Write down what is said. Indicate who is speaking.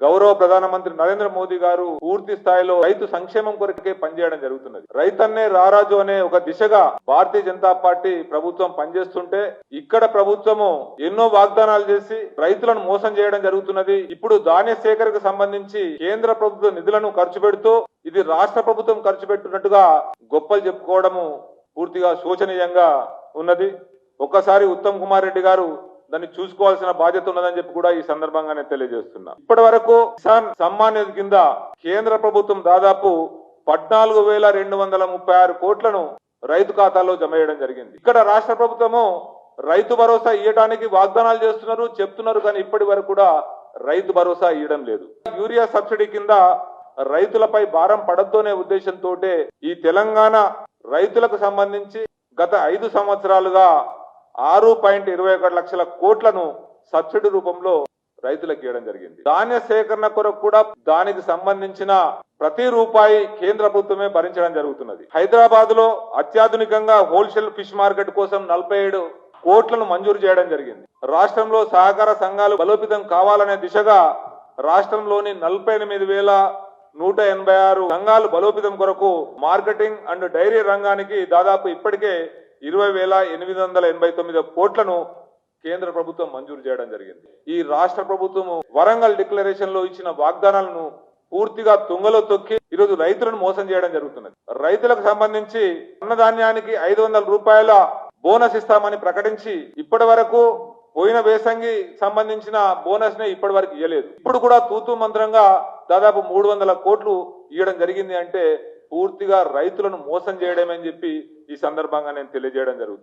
Speaker 1: గౌరవ ప్రధానమంత్రి నరేంద్ర మోదీ గారు పూర్తి స్థాయిలో రైతు సంక్షేమం కొరకే పనిచేయడం జరుగుతున్నది. రైతన్నే రారాజు అనే ఒక దిశగా భారతీయ జనతా పార్టీ ప్రభుత్వం పనిచేస్తుంటే ఇక్కడ ప్రభుత్వము ఎన్నో వాగ్దానాలు చేసి రైతులను మోసం చేయడం జరుగుతున్నది. ఇప్పుడు ధాన్య సేకరణకు సంబంధించి కేంద్ర ప్రభుత్వ నిధులను ఖర్చు పెడుతూ ఇది రాష్ట్ర ప్రభుత్వం ఖర్చు పెట్టినట్టుగా గొప్పలు చెప్పుకోవడము పూర్తిగా శోచనీయంగా ఉన్నది. ఒక్కసారి ఉత్తమ్ కుమార్ రెడ్డి గారు దాన్ని చూసుకోవాల్సిన బాధ్యత ఉన్నదని చెప్పి కూడా ఈ సందర్భంగా నేను తెలియజేస్తున్నా. ఇప్పటి వరకు కిసాన్ సమ్మాన్ నిధి కింద కేంద్ర ప్రభుత్వం దాదాపు పద్నాలుగు వేల రెండు వందల ముప్పై ఆరు కోట్లను రైతు ఖాతాలో జమ చేయడం జరిగింది. ఇక్కడ రాష్ట్ర ప్రభుత్వము రైతు భరోసా ఇవ్వడానికి వాగ్దానాలు చేస్తున్నారు చెప్తున్నారు కానీ ఇప్పటి వరకు కూడా రైతు భరోసా ఇవ్వడం లేదు. యూరియా సబ్సిడీ కింద రైతులపై భారం పడద్దనే ఉద్దేశంతో ఈ తెలంగాణ రైతులకు సంబంధించి గత ఐదు సంవత్సరాలుగా ఆరు పాయింట్ ఇరవై ఒకటి లక్షల కోట్లను సబ్సిడీ రూపంలో రైతులకు ఇవ్వడం జరిగింది. ధాన్య సేకరణ కొరకు కూడా దానికి సంబంధించిన ప్రతి రూపాయి కేంద్ర ప్రభుత్వమే భరించడం జరుగుతున్నది. హైదరాబాద్లో అత్యాధునికంగా హోల్సేల్ ఫిష్ మార్కెట్ కోసం నలభై ఏడు కోట్లను మంజూరు చేయడం జరిగింది. రాష్ట్రంలో సహకార సంఘాలు బలోపేతం కావాలనే దిశగా రాష్ట్రంలోని నలభై ఎనిమిది వేల నూట ఎనభై ఆరు సంఘాలు బలోపేతం కొరకు మార్కెటింగ్ అండ్ డైరీ రంగానికి దాదాపు ఇప్పటికే ఇరవై వేల ఎనిమిది వందల ఎనభై తొమ్మిది కోట్లను కేంద్ర ప్రభుత్వం మంజూరు చేయడం జరిగింది. ఈ రాష్ట్ర ప్రభుత్వము వరంగల్ డిక్లరేషన్లో ఇచ్చిన వాగ్దానాలను పూర్తిగా తుంగలో తొక్కి ఈరోజు రైతులను మోసం చేయడం జరుగుతున్నది. రైతులకు సంబంధించి అన్నధాన్యానికి ఐదు వందల రూపాయల బోనస్ ఇస్తామని ప్రకటించి ఇప్పటి వరకు పోయిన వేసంగి సంబంధించిన బోనస్ నే ఇప్పటి వరకు ఇవ్వలేదు ఇప్పుడు కూడా తూతూ మంత్రంగా దాదాపు మూడు వందల కోట్లు ఇవ్వడం జరిగింది అంటే పూర్తిగా రైతులను మోసం చేయడమని చెప్పి ఈ సందర్భంగా నేను తెలియజేయడం జరుగుతుంది.